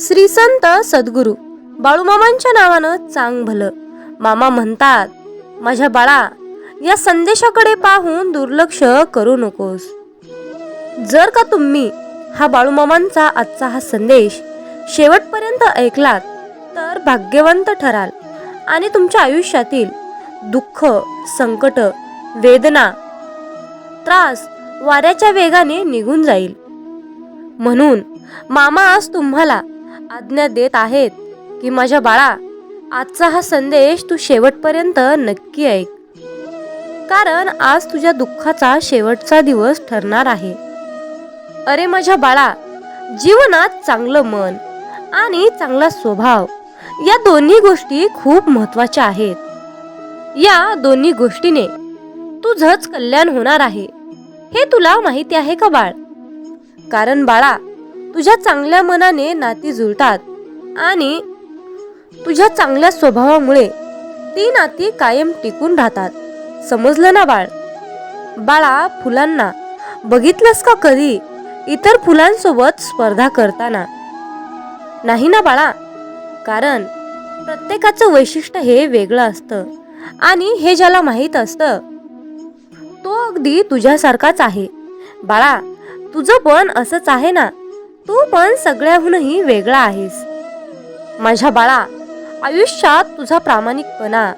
श्री संत सद्गुरू बाळूमामांच्या नावानं चांग भलं मामा म्हणतात माझ्या बाळा या संदेशाकडे पाहून दुर्लक्ष करू नकोस. जर का तुम्ही हा बाळूमामांचा आजचा हा संदेश शेवटपर्यंत ऐकलात तर भाग्यवंत ठराल आणि तुमच्या आयुष्यातील दुःख संकट वेदना त्रास वाऱ्याच्या वेगाने निघून जाईल. म्हणून मामा आज तुम्हाला आज्ञा देत आहेत की माझ्या बाळा आजचा हा संदेश तू शेवटपर्यंत नक्की ऐक. कारण आज तुझ्या दुःखाचा शेवटचा दिवस ठरणार आहे. अरे माझ्या बाळा जीवनात चांगलं मन आणि चांगला स्वभाव या दोन्ही गोष्टी खूप महत्त्वाच्या आहेत. या दोन्ही गोष्टीने तुझंच कल्याण होणार आहे. हे तुला माहिती आहे का बाळ? कारण बाळा तुझ्या चांगल्या मनाने नाती जुळतात आणि तुझ्या चांगल्या स्वभावामुळे ती नाती कायम टिकून राहतात. समजलं ना बाळ? बाळा फुलांना बघितलंस का कधी? इतर फुलांसोबत स्पर्धा करताना. नाही ना बाळा? कारण प्रत्येकाचं वैशिष्ट्य हे वेगळं असतं आणि हे ज्याला माहीत असतं तो अगदी तुझ्यासारखाच आहे. बाळा तुझं पण असंच आहे ना? तू पण सगळ्याहूनही वेगळा आहेस. माझ्या बाळा आयुष्यात तुझा प्रामाणिकपणा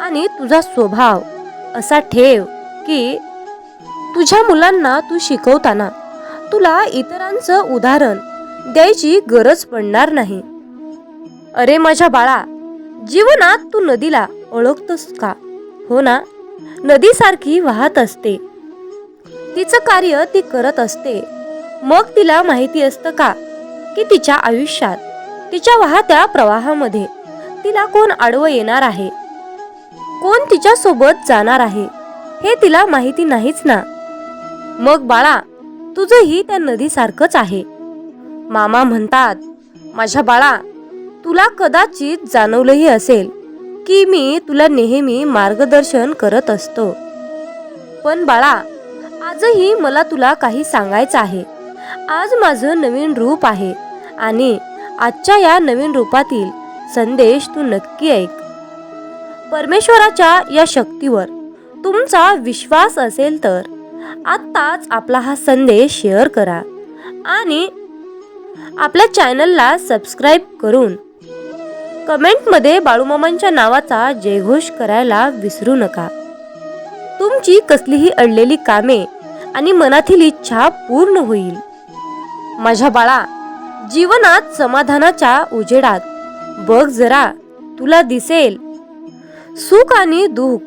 आणि तुझा स्वभाव असा ठेव की तुझ्या मुलांना तू शिकवताना तुला इतरांचं उदाहरण द्यायची गरज पडणार नाही. अरे माझ्या बाळा जीवनात तू नदीला ओळखतोस का? हो ना? नदीसारखी वाहत असते. तिचं कार्य ती करत असते. मग तिला माहिती असतं का? की तिच्या आयुष्यात तिच्या वाहत्या प्रवाहामध्ये तिला कोण आडवं येणार आहे? कोण तिच्या सोबत जाणार आहे? हे तिला माहिती नाहीच ना? मग बाळा तुझंही त्या नदीसारखंच आहे. मामा म्हणतात माझ्या बाळा तुला कदाचित जाणवलंही असेल की मी तुला नेहमी मार्गदर्शन करत असतो. पण बाळा आजही मला तुला काही सांगायचं आहे. आज माझं नवीन रूप आहे. आणि आजच्या या नवीन रूपातील संदेश तू नक्की ऐक. परमेश्वराच्या या शक्तीवर तुमचा विश्वास असेल तर आत्ताच आपला हा संदेश शेअर करा. आणि आपल्या चॅनलला सबस्क्राईब करून कमेंटमध्ये बाळूमामांच्या नावाचा जयघोष करायला विसरू नका. तुमची कसलीही अडलेली कामे आणि मनातील इच्छा पूर्ण होईल. माझ्या बाळा जीवनात समाधानाच्या उजेडात. बघ जरा तुला दिसेल. सुख आणि दुःख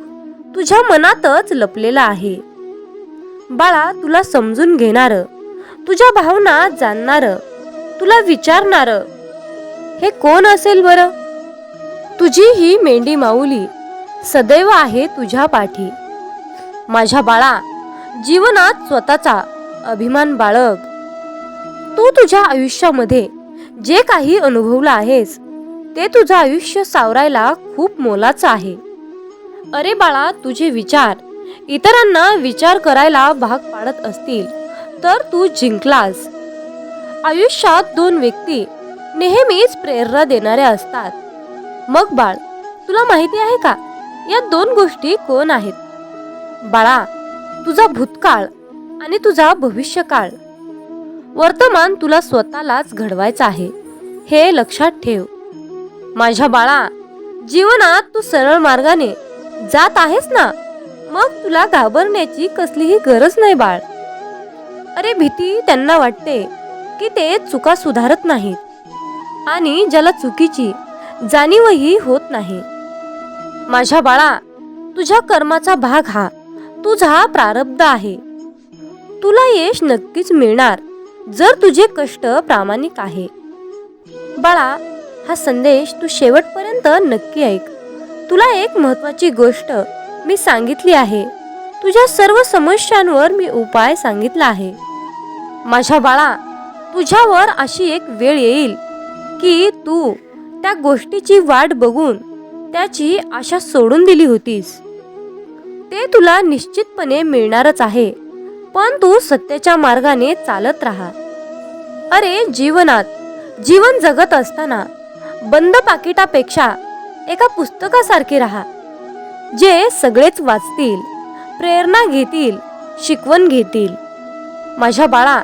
तुझ्या मनातच लपलेलं आहे. बाळा तुला समजून घेणार तुझ्या भावना जाणणार तुला विचारणार हे कोण असेल बरं? तुझी ही मेंढी माऊली सदैव आहे तुझ्या पाठी. माझ्या बाळा जीवनात स्वतःचा अभिमान बाळग. तू तुझ्या आयुष्यामध्ये जे काही अनुभवलं आहेस ते तुझं आयुष्य सावरायला खूप मोलाचं आहे. अरे बाळा तुझे विचार इतरांना विचार करायला भाग पाडत असतील तर तू जिंकलास. आयुष्यात दोन व्यक्ती नेहमीच प्रेरणा देणाऱ्या असतात. मग बाळ तुला माहिती आहे का? या दोन गोष्टी कोण आहेत? बाळा तुझा भूतकाळ आणि तुझा भविष्यकाळ. वर्तमान तुला स्वतःलाच घडवायचं आहे हे लक्षात ठेव. माझ्या बाळा जीवनात तू सरळ मार्गाने जात आहेस ना? मग तुला घाबरण्याची कसलीही गरज नाही बाळ. अरे भीती त्यांना वाटते की ते चुका सुधारत नाहीत आणि ज्याला चुकीची जाणीवही होत नाही. माझ्या बाळा तुझ्या कर्माचा भाग हा तुझा प्रारब्ध आहे. तुला यश नक्कीच मिळणार. जर तुझे कष्ट प्रामाणिक आहे. बाळा हा संदेश तू शेवटपर्यंत नक्की ऐक. तुला एक महत्वाची गोष्ट मी सांगितली आहे. तुझ्या सर्व समस्यांवर मी उपाय सांगितला आहे. माझ्या बाळा तुझ्यावर अशी एक वेळ येईल की तू त्या गोष्टीची वाट बघून त्याची आशा सोडून दिली होतीस. ते तुला निश्चितपणे मिळणारच आहे. पण तू सत्याच्या मार्गाने चालत राहा. अरे जीवनात जीवन जगत असताना बंद पाकिटापेक्षा एका पुस्तकासारखे राहा जे सगळेच वाचतील प्रेरणा घेतील शिकवण घेतील. माझ्या बाळा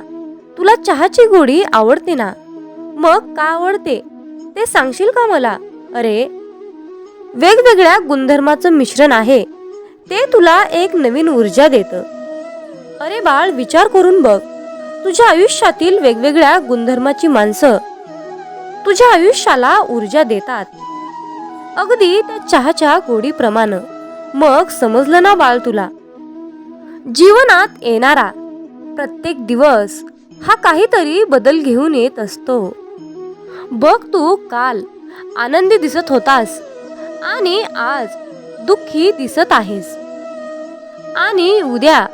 तुला चहाची गोडी आवडते ना? मग का आवडते? ते सांगशील का मला? अरे वेगवेगळ्या गुणधर्माचं मिश्रण आहे ते तुला एक नवीन ऊर्जा देतं. अरे बाळ विचार करून बघ. तुझ्या आयुष्यातील वेगवेगळ्या गुणधर्माची माणसं तुझ्या आयुष्याला ऊर्जा देतात. अगदी त्या चहाच्या गोडीप्रमाणे. मग समजलं ना बाळ तुला? जीवनात येणारा प्रत्येक दिवस हा काहीतरी बदल घेऊन येत असतो. बघ तू काल आनंदी दिसत होतास आणि आज दुःखी दिसत आहेस. आणि उद्या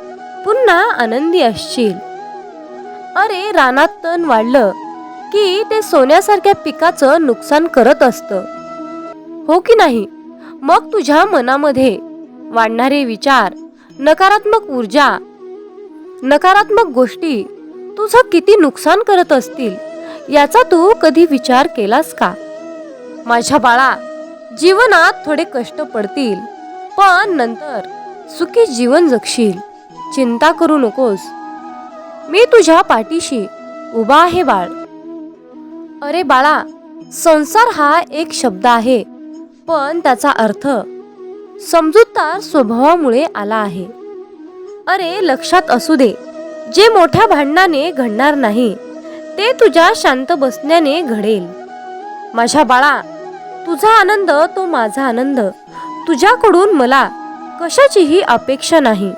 पुन्हा आनंदी असशील. अरे रानात तण वाढलं की ते सोन्यासारख्या पिकाचं नुकसान करत असतं. हो की नाही? मग तुझ्या मनामध्ये वाढणारे विचार नकारात्मक ऊर्जा नकारात्मक गोष्टी तुझं किती नुकसान करत असतील याचा तू कधी विचार केलास का? माझ्या बाळा जीवनात थोडे कष्ट पडतील पण नंतर सुखी जीवन जगशील. चिंता करू नकोस. मी तुझ्या पाठीशी उभा आहे बाळ. अरे बाळा संसार हा एक शब्द आहे पण त्याचा अर्थ समजूतदार स्वभावामुळे आला आहे. अरे लक्षात असू दे जे मोठ्या भांडणाने घडणार नाही ते तुझ्या शांत बसण्याने घडेल. माझ्या बाळा तुझा आनंद तो माझा आनंद. तुझ्याकडून मला कशाचीही अपेक्षा नाही.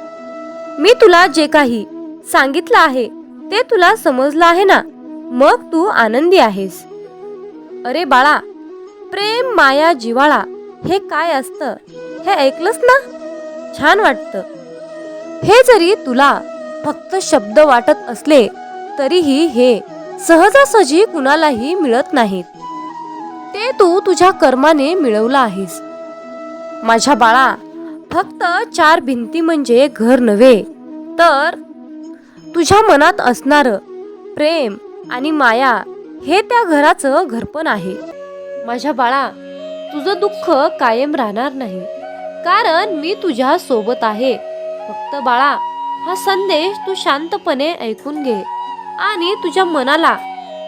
मी तुला जे काही सांगितलं आहे ते तुला समजलं आहे ना? मग तू आनंदी आहेस. अरे बाळा प्रेम माया जिवाळा हे काय असतं? हे ऐकलंस ना? छान वाटतं. हे जरी तुला फक्त शब्द वाटत असले तरीही हे सहजासहजी कुणालाही मिळत नाहीत. ते तू तुझ्या कर्माने मिळवलं आहेस. माझ्या बाळा फक्त चार भिंती म्हणजे घर नव्हे तर तुझ्या मनात असणार प्रेम आणि माया हे त्या घराचं घरपण आहे. माझ्या बाळा तुझं दुःख कायम राहणार नाही कारण मी तुझ्या सोबत आहे. फक्त बाळा हा संदेश तू शांतपणे ऐकून घे आणि तुझ्या मनाला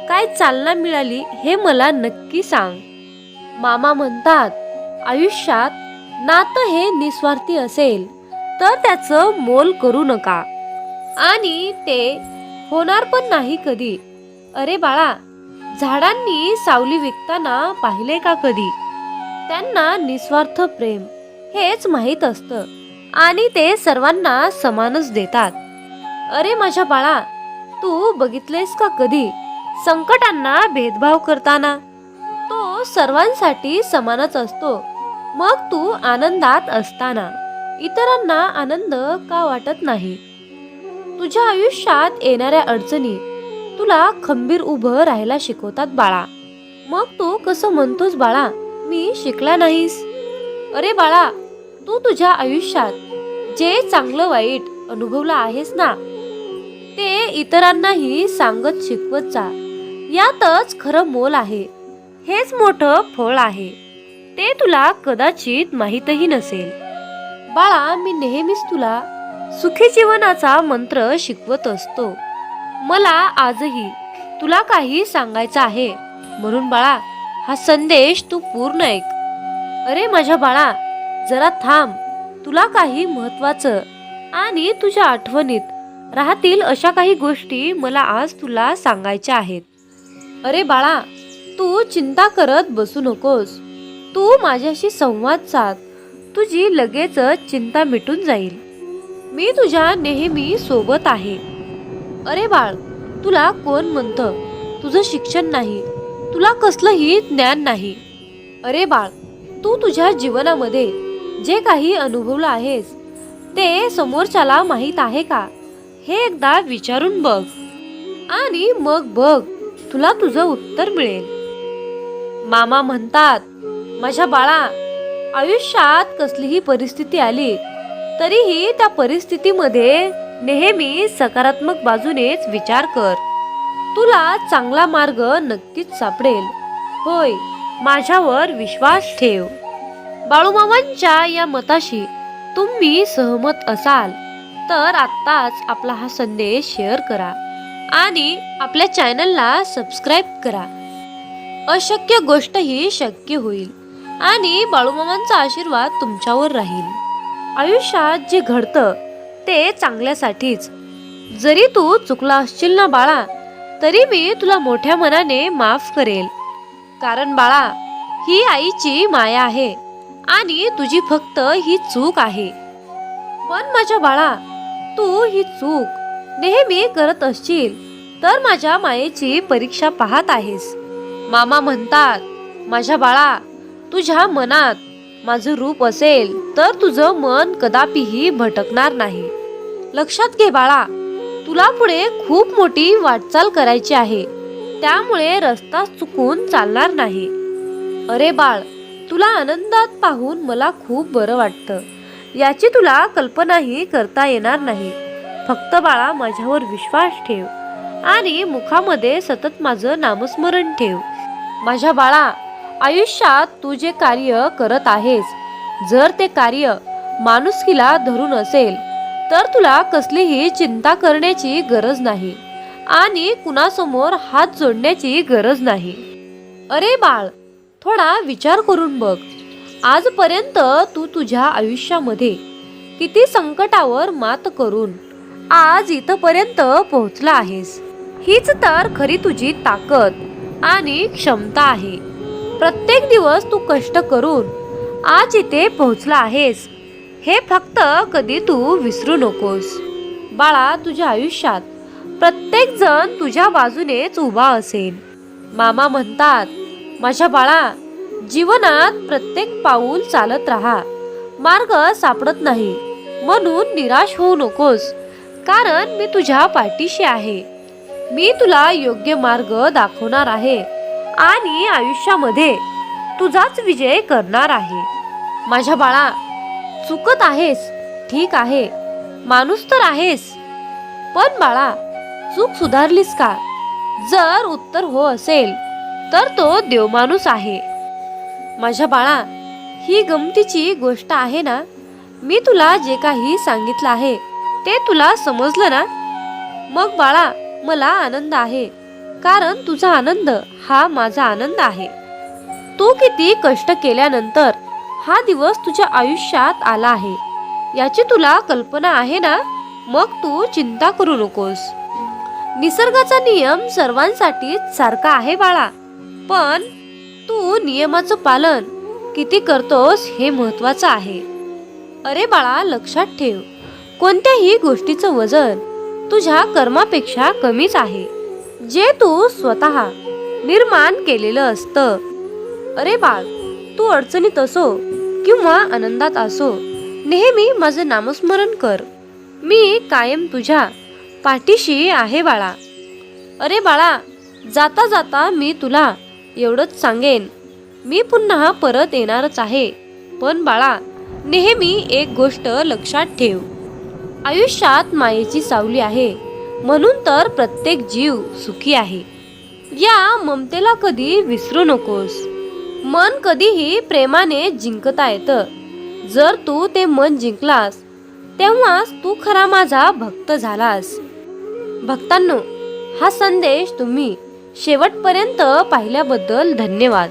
काय चालना मिळाली हे मला नक्की सांग. मामा म्हणतात आयुष्यात नातं हे निस्वार्थी असेल तर त्याचं मोल करू नका. आणि ते होणार पण नाही कधी. अरे बाळा झाडांनी सावली विकताना पाहिले का कधी? त्यांना निस्वार्थ प्रेम हेच माहीत असतं. आणि ते सर्वांना समानच देतात. अरे माझ्या बाळा तू बघितलेस का कधी? संकटांना भेदभाव करताना. तो सर्वांसाठी समानच असतो. मग तू आनंदात असताना इतरांना आनंद का वाटत नाही? तुझ्या आयुष्यात येणाऱ्या अडचणी तुला खंबीर उभं राहायला शिकवतात बाळा. मग तू कसं म्हणतोस बाळा मी शिकला नाहीस? अरे बाळा तू तुझ्या आयुष्यात जे चांगलं वाईट अनुभवलं आहेस ना ते इतरांनाही सांगत शिकवत जा. यातच खरं मोल आहे. हेच मोठं फळ आहे. ते तुला कदाचित माहीतही नसेल. बाळा मी नेहमीच तुला सुखी जीवनाचा मंत्र शिकवत असतो. मला आजही तुला काही सांगायचं आहे. म्हणून बाळा हा संदेश तू पूर्ण ऐक. अरे माझ्या बाळा जरा थांब. तुला काही महत्वाचं आणि तुझ्या आठवणीत राहतील अशा काही गोष्टी मला आज तुला सांगायच्या आहेत. अरे बाळा तू चिंता करत बसू नकोस. तू माझ्याशी संवाद साध. तुझी लगेचच चिंता मिटून जाईल. मी तुझ्या नेहमी सोबत आहे. अरे बाळ तुला कोण म्हणतं? तुझं शिक्षण नाही. तुला कसलंही ज्ञान नाही. अरे बाळ तू तुझ्या जीवनामध्ये जे काही अनुभवलं आहेस ते समोरच्याला माहीत आहे का? हे एकदा विचारून बघ. आणि मग बघ तुला तुझं उत्तर मिळेल. मामा म्हणतात माझ्या बाळा आयुष्यात कसलीही परिस्थिती आली तरीही त्या परिस्थितीमध्ये नेहमी सकारात्मक बाजूनेच विचार कर. तुला चांगला मार्ग नक्कीच सापडेल. होय माझ्यावर विश्वास ठेव. बाळूमामांच्या या मताशी तुम्ही सहमत असाल तर आत्ताच आपला हा संदेश शेअर करा आणि आपल्या चॅनलला सबस्क्राईब करा. अशक्य गोष्टही शक्य होईल. आणि बाळूमामांचा आशीर्वाद तुमच्यावर राहील. आयुष्यात जे घडतं ते चांगल्यासाठीच. जरी तू चुकला असशील ना बाळा तरी मी तुला मोठ्या मनाने माफ करेल. कारण बाळा ही आईची माया आहे आणि तुझी फक्त ही चूक आहे. पण माझ्या बाळा तू ही चूक नेहमी करत असशील तर माझ्या मायेची परीक्षा पाहत आहेस. मामा म्हणतात माझ्या बाळा तुझ्या मनात माझं रूप असेल तर तुझं मन कदापिही भटकणार नाही. लक्षात घे बाळा तुला पुढे खूप मोठी वाटचाल करायची आहे. त्यामुळे रस्ता चुकून चालणार नाही. अरे बाळ तुला आनंदात पाहून मला खूप बरं वाटतं. याची तुला कल्पनाही करता येणार नाही. फक्त बाळा माझ्यावर विश्वास ठेव आणि मुखामध्ये सतत माझं नामस्मरण ठेव. माझ्या बाळा आयुष्यात तू जे कार्य करत आहेस जर ते कार्य माणुसकीला धरून असेल तर तुला कसलीही चिंता करण्याची गरज नाही आणि कुणासमोर हात जोडण्याची गरज नाही. अरे बाळ थोडा विचार करून बघ. आजपर्यंत तू तुझ्या आयुष्यामध्ये किती संकटावर मात करून आज इथपर्यंत पोहोचला आहेस. हीच तर खरी तुझी ताकद आणि क्षमता आहे. प्रत्येक दिवस तू कष्ट करून आज इथे पोहोचला आहेस. हे फक्त कधी तू विसरू नकोस. बाळा तुझ्या आयुष्यात प्रत्येक जण तुझ्या बाजूनेच उभा असेल. मामा म्हणतात माझ्या बाळा जीवनात प्रत्येक पाऊल चालत राहा. मार्ग सापडत नाही. म्हणून निराश होऊ नकोस. कारण मी तुझ्या पाठीशी आहे. मी तुला योग्य मार्ग दाखवणार आहे. आणि आयुष्यामध्ये तुझाच विजय करणार आहे. माझ्या बाळा चुकत आहेस ठीक आहे माणूस तर आहेस. पण बाळा चूक सुधारलीस का? जर उत्तर हो असेल तर तो देवमाणूस आहे. माझ्या बाळा ही गमतीची गोष्ट आहे ना? मी तुला जे काही सांगितलं आहे ते तुला समजलं ना? मग बाळा मला आनंद आहे. कारण तुझा आनंद हा माझा आनंद आहे. तू किती कष्ट केल्यानंतर हा दिवस तुझ्या आयुष्यात आला आहे. याची तुला कल्पना आहे ना? मग तू चिंता करू नकोस. निसर्गाचा नियम सर्वांसाठी सारखा आहे बाळा. पण तू नियमाचं पालन किती करतोस हे महत्वाचं आहे. अरे बाळा लक्षात ठेव. कोणत्याही गोष्टीचं वजन तुझ्या कर्मापेक्षा कमीच आहे. जे तू स्वतः निर्माण केलेलं असतं. अरे बाळ तू अडचणीत असो किंवा आनंदात असो नेहमी माझं नामस्मरण कर. मी कायम तुझ्या पाठीशी आहे बाळा. अरे बाळा जाता जाता मी तुला एवढंच सांगेन. मी पुन्हा परत येणारच आहे. पण बाळा नेहमी एक गोष्ट लक्षात ठेव. आयुष्यात मायेची सावली आहे. म्हणून तर प्रत्येक जीव सुखी आहे. या ममतेला कधी विसरू नकोस. मन कधीही प्रेमाने जिंकता येतं. जर तू ते मन जिंकलास तेव्हाच तू खरा माझा भक्त झालास. भक्तांनो हा संदेश तुम्ही शेवटपर्यंत पाहिल्याबद्दल धन्यवाद.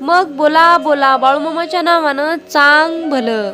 मग बोला बोला बाळूमामाच्या नावानं चांग भलं.